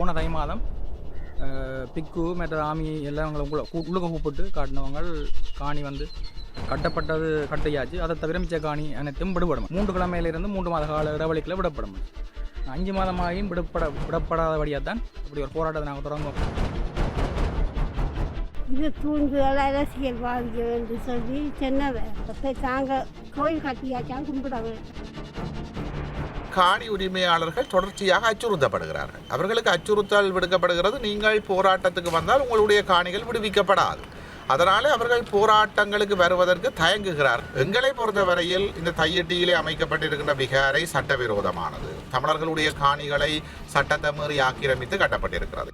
போன தை மாதம் பிக்கு மற்ற ஆமி எல்லாம் அவங்கள உள்ள உள்ளுக்க கூப்பிட்டு காட்டினவங்க காணி வந்து கட்டப்பட்டது கட்டையாச்சு. அதை தவிர மிச்ச காணி அனைத்தும் விடுபடும். மூன்று கிழமையிலிருந்து மூன்று மாத கால இடைவெளிக்குள்ள விடப்படும். அஞ்சு மாதமாகியும் விடப்பட விடப்படாதபடியாக தான் இப்படி ஒரு போராட்டத்தை நாங்கள் தொடங்குவோம் இது தூண்டுதல் அரசியல்வாதிகள் என்று சொல்லி சொன்னவை அப்போ கோயில் கட்டியாச்சான் கும்பிட வேண்டும் காணி உரிமையாளர்கள் தொடர்ச்சியாக அச்சுறுத்தப்படுகிறார்கள். அவர்களுக்கு அச்சுறுத்தல் விடுக்கப்படுகிறது. நீங்கள் போராட்டத்துக்கு வந்தால் உங்களுடைய காணிகள் விடுவிக்கப்படாது. அதனால் அவர்கள் போராட்டங்களுக்கு வருவதற்கு தயங்குகிறார். எங்களை பொறுத்தவரையில் இந்த தையட்டியிலே அமைக்கப்பட்டிருக்கின்ற விகாரை சட்டவிரோதமானது. தமிழர்களுடைய காணிகளை சட்டத்தை மீறி ஆக்கிரமித்து கட்டப்பட்டிருக்கிறது.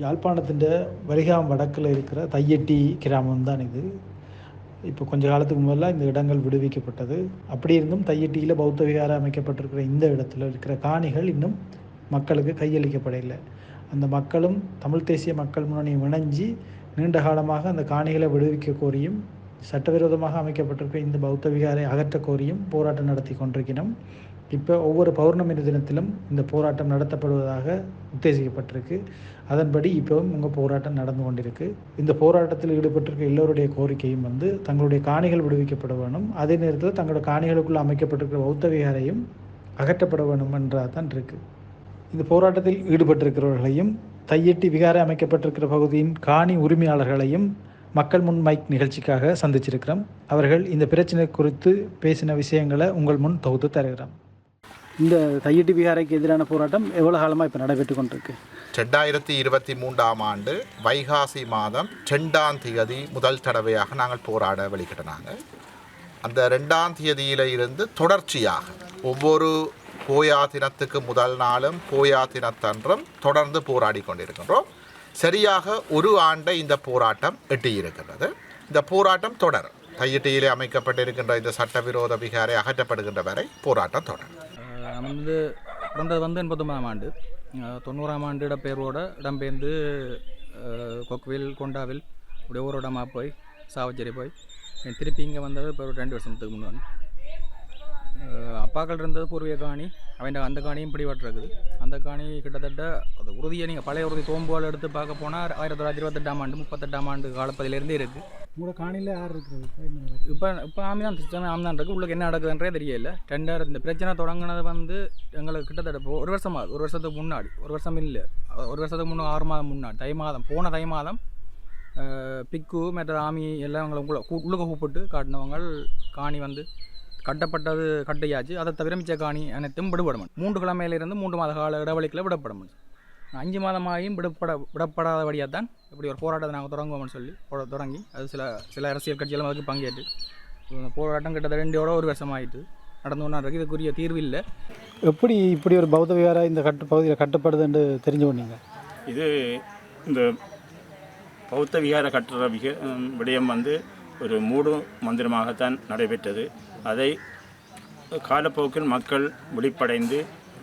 யாழ்ப்பாணத்தின் வரிகாம் வடக்கில் இருக்கிற தையட்டி கிராமம்தான் இது. இப்போ கொஞ்ச காலத்துக்கு முதல்ல இந்த இடங்கள் விடுவிக்கப்பட்டது. அப்படி இருந்தும் தையட்டியில் பௌத்த விகாரம் அமைக்கப்பட்டிருக்கிற இந்த இடத்துல இருக்கிற காணிகள் இன்னும் மக்களுக்கு கையளிக்கப்படவில்லை. அந்த மக்களும் தமிழ் தேசிய மக்கள் முன்னணியும் இணைஞ்சி நீண்ட காலமாக அந்த காணிகளை விடுவிக்க கோரியும் சட்டவிரோதமாக அமைக்கப்பட்டிருக்க இந்த பௌத்த விகாரை அகற்ற கோரியும் போராட்டம் நடத்தி கொண்டிருக்கிறோம் இப்போ ஒவ்வொரு பௌர்ணமி தினத்திலும் இந்த போராட்டம் நடத்தப்படுவதாக உத்தேசிக்கப்பட்டிருக்கு. அதன்படி இப்போவும் உங்கள் போராட்டம் நடந்து கொண்டிருக்கு. இந்த போராட்டத்தில் ஈடுபட்டிருக்க எல்லோருடைய கோரிக்கையும் வந்து தங்களுடைய காணிகள் விடுவிக்கப்பட வேணும். அதே நேரத்தில் தங்களோட காணிகளுக்குள் அமைக்கப்பட்டிருக்கிற பௌத்த விகாரையும் அகற்றப்பட வேணும் என்றதான் இருக்குது இந்த போராட்டத்தில் ஈடுபட்டிருக்கிறவர்களையும் தையெட்டி விகாரை அமைக்கப்பட்டிருக்கிற பகுதியின் காணி உரிமையாளர்களையும் மக்கள் முன் மைக் நிகழ்ச்சிக்காக சந்திச்சிருக்கிறோம். அவர்கள் இந்த பிரச்சனை குறித்து பேசின விஷயங்களை உங்கள் முன் தொகுத்து தருகிறோம். இந்த தையட்டி விகாரைக்கு எதிரான போராட்டம் எவ்வளோ காலமாக இப்போ நடைபெற்று கொண்டிருக்கு? ரெண்டாயிரத்தி இருபத்தி மூன்றாம் ஆண்டு வைகாசி மாதம் ரெண்டாம் தேதி முதல் தடவையாக நாங்கள் போராட வெளிக்கிட்டனாங்க அந்த ரெண்டாம் தேதியில இருந்து தொடர்ச்சியாக ஒவ்வொரு போயா தினத்துக்கு முதல் நாளும் போயா தினத்தன்றும் தொடர்ந்து போராடி கொண்டிருக்கின்றோம். சரியாக ஒரு ஆண்டை இந்த போராட்டம் எட்டியிருக்கிறது இந்த போராட்டம் தொடரும். தையிட்டியிலே அமைக்கப்பட்டிருக்கின்ற இந்த சட்டவிரோத விகாரை அகற்றப்படுகின்ற வரை போராட்டம் தொடரும். அஹ் வந்து பிறந்தது வந்து எண்பத்தொம்பதாம் ஆண்டு. தொண்ணூறாம் ஆண்டு இடப்பெயர்வோட இடம்பெயர்ந்து கொக்குவில் கொண்டாவில் அப்படியே ஊரோடமாக இடமா போய் சாவச்சேரி போய் திருப்பி இங்கே வந்தது இப்போ ஒரு ரெண்டு வருஷத்துக்கு முன்னாடி. அப்பாக்கள் இருந்தது பூர்வீக காணி. அவன் அந்த காணியும் பிடிபட்டிருக்குது. அந்த காணி கிட்டத்தட்ட அது உறுதியை நீங்கள் பழைய உறுதி தோம்புவால் எடுத்து பார்க்க போனால் ஆயிரத்தி தொள்ளாயிரத்தி இருபத்தெட்டாம் ஆண்டு முப்பத்தெட்டாம் ஆண்டு காலப்பதிலிருந்தே இருக்குது உங்களோட காணியில் யார் இருக்கிறது? இப்போ இப்போ ஆமி தான் சிஸ்டம் ஆமி தான் இருக்குது உங்களுக்கு என்ன நடக்குதுன்றே தெரியல. டெண்டர் இந்த பிரச்சனை தொடங்கினது வந்து எங்களுக்கு கிட்டத்தட்ட ஒரு வருஷம் ஆகுது ஒரு வருஷத்துக்கு முன்னாடி ஒரு வருஷம் இல்லை. ஒரு வருஷத்துக்கு முன்னே ஆறு மாதம் முன்னாடி தை மாதம் போன தை மாதம் பிக்கு மற்ற ஆமி எல்லாம் அவங்கள உள்ள உள்ளுக்க கூப்பிட்டு காட்டினவங்க காணி வந்து கட்டப்பட்டது கட்டையாச்சு. அதை தவிர மிச்ச காணி அனைத்தும் விடுபடும். மூன்று கிழமையிலிருந்து மூன்று மாத கால இடைவெளிக்குள்ள விடப்படும். அஞ்சு மாதமாகியும் விடப்பட விடப்படாதபடியாக தான் இப்படி ஒரு போராட்டத்தை நாங்கள் தொடங்குவோம்னு சொல்லி தொடங்கி அது சில சில அரசியல் கட்சிகளும் அதுக்கு பங்கேற்று. இந்த போராட்டம் கிட்டத்தட்ட ரெண்டோட ஒரு வருஷம் ஆயிட்டு நடந்து கொண்டா இருக்கு இதுக்குரிய தீர்வு இல்லை. எப்படி இப்படி ஒரு பௌத்த விகாரம் இந்த கட்டு பகுதியில் கட்டப்படுதுன்னு தெரிஞ்சு கொண்டீங்க? இது இந்த பௌத்த விகார கட்டுற விக விடயம் வந்து ஒரு மூடு மந்திரமாகத்தான் நடைபெற்றது. அதை காலப்போக்கில் மக்கள் விழிப்படைந்து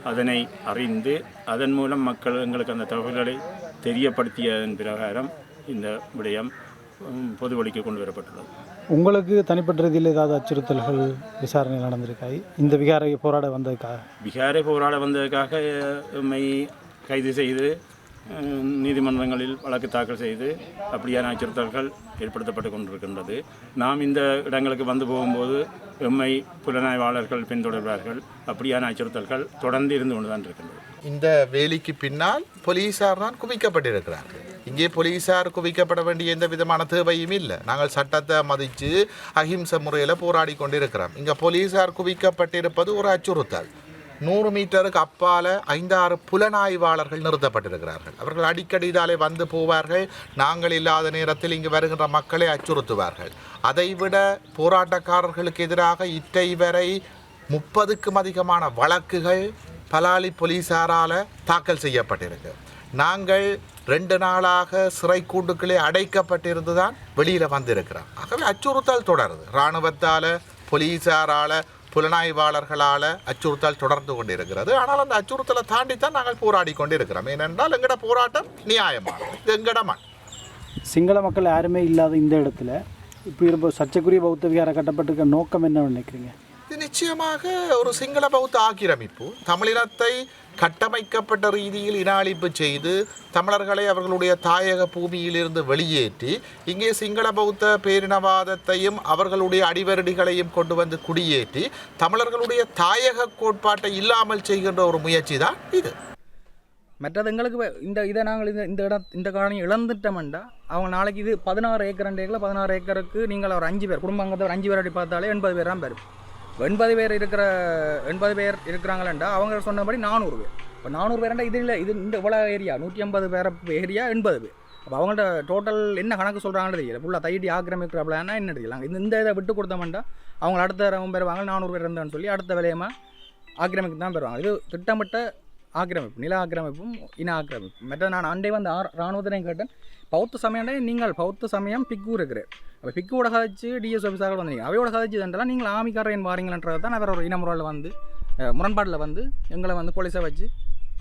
அதனை அறிந்து அதன் மூலம் மக்கள் எங்களுக்கு அந்த தகவல்களை தெரியப்படுத்தியதன் பிரகாரம் இந்த விடயம் ம், பொது வழிக்கு கொண்டு வரப்பட்டுள்ளது உங்களுக்கு தனிப்பட்ட ரீதியில் ஏதாவது அச்சுறுத்தல்கள் விசாரணை நடந்திருக்கா இந்த விகாரை போராட வந்ததுக்காக விகாரை போராட வந்ததற்காக எம்மை கைது செய்து நீதிமன்றங்களில் வழக்கு தாக்கல் செய்து அப்படியான அச்சுறுத்தல்கள் ஏற்படுத்தப்பட்டு கொண்டிருக்கின்றது. நாம் இந்த இடங்களுக்கு வந்து போகும்போது எம்மை புலனாய்வாளர்கள் பின்தொடர்வார்கள். அப்படியான அச்சுறுத்தல்கள் தொடர்ந்து இருந்து கொண்டுதான் இருக்கின்றது. இந்த வேலிக்கு பின்னால் போலீசார் தான் குவிக்கப்பட்டிருக்கிறார்கள். இங்கே போலீசார் குவிக்கப்பட வேண்டிய எந்த விதமான தேவையும் இல்லை. நாங்கள் சட்டத்தை மதித்து அஹிம்ச முறையில் போராடி கொண்டிருக்கிறோம். இங்கே போலீசார் குவிக்கப்பட்டிருப்பது ஒரு அச்சுறுத்தல். நூறு மீட்டருக்கு அப்பால ஐந்தாறு புலனாய்வாளர்கள் நிறுத்தப்பட்டிருக்கிறார்கள். அவர்கள் அடிக்கடி இதாலே வந்து போவார்கள். நாங்கள் இல்லாத நேரத்தில் இங்கு வருகின்ற மக்களை அச்சுறுத்துவார்கள். அதைவிட போராட்டக்காரர்களுக்கு எதிராக இட்டை வரை முப்பதுக்கும் அதிகமான வழக்குகள் பலாலி போலீஸாரால் தாக்கல் செய்யப்பட்டிருக்கு. நாங்கள் ரெண்டு நாளாக சிறை கூண்டுக்குள்ளே அடைக்கப்பட்டிருந்து தான் வெளியில் வந்திருக்கிறோம். ஆகவே அச்சுறுத்தல் தொடருது. இராணுவத்தால் போலீஸாரால் புலனாய்வாளர்களால் அச்சுறுத்தல் தொடர்ந்து கொண்டிருக்கிறது. ஆனால் அந்த அச்சுறுத்தலை தாண்டி தான் நாங்கள் போராடி கொண்டிருக்கிறோம் ஏனென்றால் எங்கட போராட்டம் நியாயமானது. இது எங்கட மண். சிங்கள மக்கள் யாருமே இல்லாத இந்த இடத்துல இப்படி இருப்ப சர்ச்சைக்குரிய பௌத்த விகாரம் கட்டப்பட்டிருக்க நோக்கம் என்ன நினைக்கிறீங்க? நிச்சயமாக ஒரு சிங்கள பௌத்த ஆக்கிரமிப்பு தமிழினத்தை கட்டமைக்கப்பட்ட ரீதியில் இன அழிப்பு செய்து தமிழர்களை அவர்களுடைய தாயக பூமியிலிருந்து வெளியேற்றி இங்கே சிங்கள பௌத்த பேரினவாதத்தையும் அவர்களுடைய அடிவருடிகளையும் கொண்டு வந்து குடியேற்றி தமிழர்களுடைய தாயக கோட்பாட்டை இல்லாமல் செய்கின்ற ஒரு முயற்சி தான் இது. மற்றது எங்களுக்கு இந்த இதை நாங்கள் இந்த இந்த இடம் இந்த காலம் இழந்துட்டோம்டா. அவங்க நாளைக்கு இது பதினாறு ஏக்கர் ரெண்டு ஏக்கரில் பதினாறு ஏக்கருக்கு நீங்கள் ஒரு அஞ்சு பேர் குடும்பங்கத்தை ஒரு அஞ்சு பேர் அப்படி பார்த்தாலே எண்பது பேர் தான் பேரும் எண்பது பேர் இருக்கிற எண்பது பேர் இருக்கிறாங்களேண்டா அவங்க சொன்னபடி நானூறு பேர். இப்போ நானூறு பேர்ண்டா இது இல்லை இது இந்த இவ்வளோ ஏரியா நூற்றி ஐம்பது பேர் ஏரியா எண்பது பேர். அப்போ அவங்கள்ட்ட டோட்டல் என்ன கணக்கு சொல்கிறாங்கன்னு தெரியல. ஃபுல்லாக தையடி ஆக்கிரமிக்கிற என்ன தெரியல. இந்த இந்த இதை விட்டு கொடுத்தோம்டா அவங்க அடுத்த ரவம் பெறுவாங்க நானூறு பேர் இருந்தான்னு சொல்லி அடுத்த விலையமாக ஆக்கிரமிப்பு தான் பெறுவாங்க இது திட்டமிட்ட ஆக்கிரமிப்பு நில ஆக்கிரமிப்பும் இன ஆக்கிரமிப்பு மற்ற நான் அண்டை வந்து ஆ இராணுவத்தினையும் கேட்டேன். பௌத்த சமயம்டே நீங்கள் பௌத்த சமயம் பிக்கு இருக்கிறார் அப்போ பிக்குவோட கதைச்சு டிஎஸ் ஆஃபீஸாக வந்தீங்க. அவையோட கதைச்சு தண்டெல்லாம் நீங்கள் ஆமிக்காரன் வாரீங்களன்றது தான் வேறு ஒரு இனமுறையில் வந்து முரண்பாட்டில் வந்து எங்களை வந்து போலீஸை வச்சு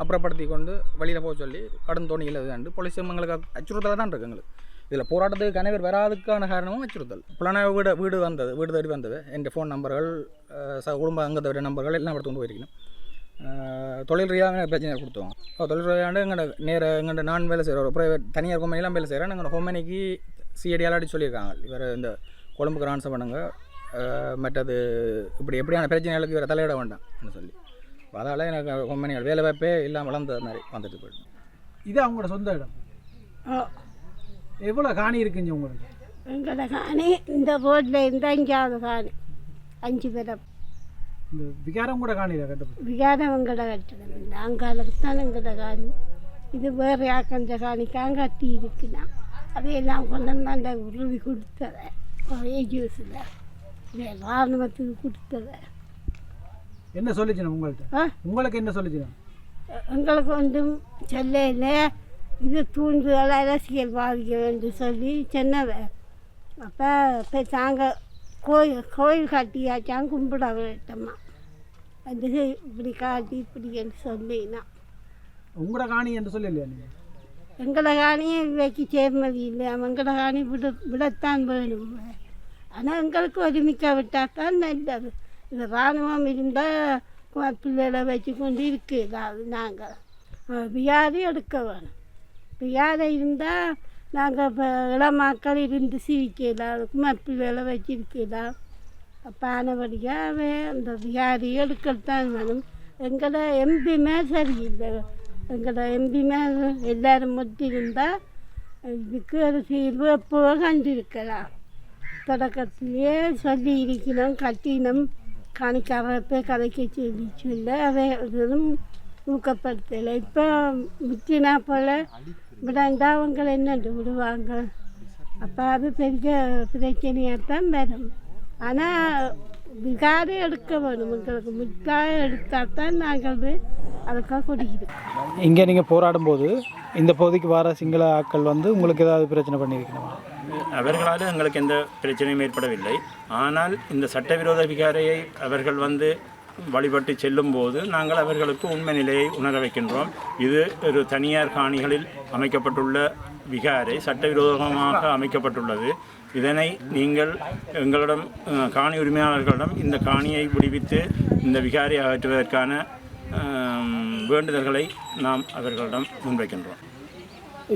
அப்புறப்படுத்தி கொண்டு வெளியில் போக சொல்லி கடும் தோணியில் இதுண்டு போலீஸ் எங்களுக்கு அச்சுறுத்தலாக தான் இருக்குது எங்களுக்கு. இதில் போராட்டத்துக்கு கணவர் வராதுக்கான காரணமும் அச்சுறுத்தல். புலன வீடு வீடு வந்தது வீடு தேடி வந்தது. என் ஃபோன் நம்பர்கள் ச குடும்ப அங்கத்தோட நம்பர்கள் எல்லாம் எடுத்து கொண்டு போயிருக்கணும். தொழில் ரீதியாக பிரச்சனை கொடுத்தோம் இப்போ தொழில் ரீதியாக எங்களோட நேர எங்கள்ட நான் வேலை செய்கிற ஒரு ப்ரைவேட் தனியார் கம்பெனிலாம் வேலை செய்கிறேன் எங்களோட ஹோமனிக்கு சிஐடி அலாடி சொல்லியிருக்காங்க. இவர் இந்த கொழும்புக்கு ரான்சம் பண்ணுங்க மற்றது இப்படி எப்படியான பிரச்சனைகளுக்கு இவரை தலையிட வேண்டாம்னு சொல்லி. அதால் எனக்கு கம்பெனிகள் வேலை வாய்ப்பே இல்லாமல் வளர்ந்த மாதிரி வந்துட்டு போயிடும் இது அவங்களோட சொந்த இடம். எவ்வளோ காணி இருக்குங்க உங்களுக்கு? எங்களோட காணி இந்த ரோட்டில் இருந்து அஞ்சாவது காணி. அஞ்சு பேரை. இந்த விகாரம் கூட காணியில் கட்டப்பட்டு விகாரம் எங்களோட கட்டிடம் இல்லை அங்காளுக்கு தான் எங்களோட காணி. இது வேறு யாக்கந்த காணிக்காக கட்டி இருக்குண்ணா அதையெல்லாம் கொண்டு அந்த உருவி கொடுத்ததை ஏஜிஎஸில் இராணுவத்துக்கு கொடுத்ததை என்ன சொல்லிச்சுண்ணா உங்கள்கிட்ட ஆ? உங்களுக்கு என்ன சொல்லிச்சுண்ணா எங்களுக்கு ஒன்றும் சொல்லல. இது தூண்டுதல் அரசியல்வாதிகள் என்று சொல்லி சொன்னவ. அப்போ இப்போ நாங்கள் கோயில் கோயில் கட்டியாச்சான் கும்பிட வேட்டம்மா. அது இப்படி காட்டி இப்படி என்று சொல்லினா உங்களோட காணி என்று சொல்லலையா நீங்கள் எங்களை காணியும் இவைக்கு சேர்ந்தது இல்லை. எங்களை காணி விட விடத்தான் வேணும். ஆனால் எங்களுக்கு ஒருமிக்க விட்டால் தான் நல்லது. இது இராணுவம் இருந்தால் பிள்ளைகளை வச்சு கொண்டு இருக்கிறாது நாங்கள் வியாதி எடுக்க வேணும். வியாதி இருந்தால் நாங்கள் இப்போ இளமாக்கள் இருந்து சிரிக்கலாம் குமப்பிள்ளைகளை வச்சிருக்கலாம் அப்போ ஆனபடியாக அந்த வியாதி எடுக்கத்தான் வேணும். எங்களை எம்பிமே சரியில்லை எங்களோட எம்பிமே எல்லோரும் மட்டும் இதுக்கு ஒரு தீர்வு எப்போ கண்டிருக்கலாம். தொடக்கத்திலேயே சொல்லி இருக்கணும் கட்டினம் காணிக்காரத்தை கதைக்க சொல்லி சொல்ல அதை எதுவும் ஊக்கப்படுத்தலை. இப்போ முற்றினா போல் விடாண்டா அவங்களை என்னண்டு விடுவாங்க? அப்போ அது பெரிய பிரச்சனையாக தான் வரும். ஆனால் விகாரி எடுக்க வேணும். எங்களுக்கு மிட்டாய் எடுத்தால் தான் நாங்கள் அதுக்காக குடிக்கிறோம் இங்கே நீங்கள் போராடும் போது இந்த பகுதிக்கு வர சிங்கள ஆட்கள் வந்து உங்களுக்கு ஏதாவது பிரச்சனை பண்ணியிருக்கணுமா? அவர்களால் எங்களுக்கு எந்த பிரச்சனையும் ஏற்படவில்லை. ஆனால் இந்த சட்டவிரோத விகாரையை அவர்கள் வந்து வழிபட்டு செல்லும்போது நாங்கள் அவர்களுக்கு உண்மை நிலையை உணர வைக்கின்றோம். இது ஒரு தனியார் காணிகளில் அமைக்கப்பட்டுள்ள விகாரை சட்டவிரோதமாக அமைக்கப்பட்டுள்ளது. இதனை நீங்கள் எங்களிடம் காணி உரிமையாளர்களிடம் இந்த காணியை விடுவித்து இந்த விகாரை அகற்றுவதற்கான வேண்டுதல்களை நாம் அவர்களிடம் முன்வைக்கின்றோம்.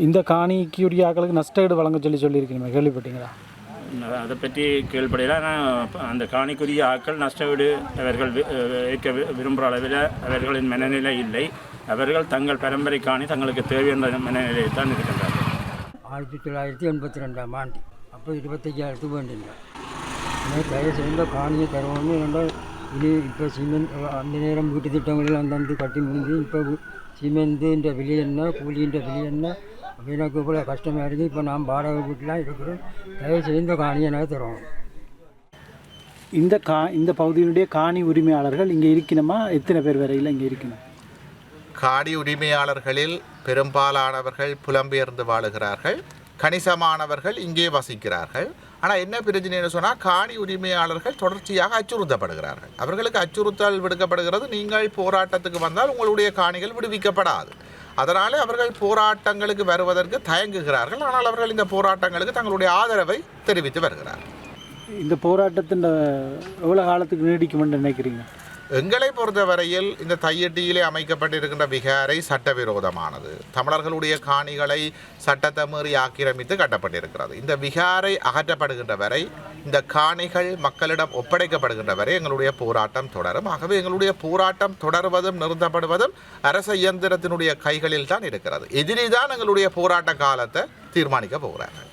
இந்த காணிக்கு உரிய ஆட்களுக்கு நஷ்டஈடு வழங்க சொல்லி சொல்லியிருக்கீங்க கேள்விப்பட்டீங்களா? அதை பற்றி கேள்விப்படையில ஆனால் அந்த காணிக்குரிய ஆட்கள் நஷ்டவீடு அவர்கள் ஏற்க விரும்புகிற அளவில் அவர்களின் மனநிலை இல்லை. அவர்கள் தங்கள் பரம்பரை காணி தங்களுக்கு தேவையான மனநிலையை தான் இருக்கின்றார்கள். ஆயிரத்தி தொள்ளாயிரத்தி எண்பத்தி ரெண்டாம் ஆண்டு. அப்போ இருபத்தஞ்சாயிரத்து வேண்டியிருந்தேன் ஆனால் தயவு செய்த காணியை தருவோம்னு ரெண்டால் இனி இப்போ சிமெண்ட் அந்த நேரம் வீட்டு திட்டங்களில் அந்தந்து கட்டி முடிஞ்சு இப்போ சிமெண்ட்டுன்ற விலை என்ன கூலின்ற விலை என்ன எனக்கு இவ்வளோ கஷ்டமாக இருக்குது இப்போ நான் வாடகை வீட்டிலாம் இருக்கிறேன் தயவு செய்து இந்த காணியை எனக்கு தருவோம் இந்த கா இந்த பகுதியினுடைய காணி உரிமையாளர்கள் இங்கே இருக்கணுமா எத்தனை பேர் வரையில் இங்கே இருக்கணும் காடி உரிமையாளர்களில் பெரும்பாலானவர்கள் புலம்பெயர்ந்து வாழுகிறார்கள் கணிசமானவர்கள் இங்கே வசிக்கிறார்கள். ஆனால் என்ன பிரச்சனைன்னு சொன்னால் காணி உரிமையாளர்கள் தொடர்ச்சியாக அச்சுறுத்தப்படுகிறார்கள். அவர்களுக்கு அச்சுறுத்தல் விடுக்கப்படுகிறது. நீங்கள் போராட்டத்துக்கு வந்தால் உங்களுடைய காணிகள் விடுவிக்கப்படாது. அதனால் அவர்கள் போராட்டங்களுக்கு வருவதற்கு தயங்குகிறார்கள். ஆனால் அவர்கள் இந்த போராட்டங்களுக்கு தங்களுடைய ஆதரவை தெரிவித்து வருகிறார்கள். இந்த போராட்டத்தின் எவ்வளோ காலத்துக்கு நீடிக்குமென்னு நினைக்கிறீங்க? எங்களை பொறுத்தவரையில் இந்த தையட்டியிலே அமைக்கப்பட்டிருக்கின்ற விகாரை சட்டவிரோதமானது. தமிழர்களுடைய காணிகளை சட்டத்தை மீறி ஆக்கிரமித்து கட்டப்பட்டிருக்கிறது. இந்த விகாரை அகற்றப்படுகின்ற வரை இந்த காணிகள் மக்களிடம் ஒப்படைக்கப்படுகின்ற வரை எங்களுடைய போராட்டம் தொடரும். ஆகவே எங்களுடைய போராட்டம் தொடர்வதும் நிறுத்தப்படுவதும் அரச இயந்திரத்தினுடைய கைகளில் தான் இருக்கிறது. எதிரி தான் எங்களுடைய போராட்ட காலத்தை தீர்மானிக்க போகிறார்கள்.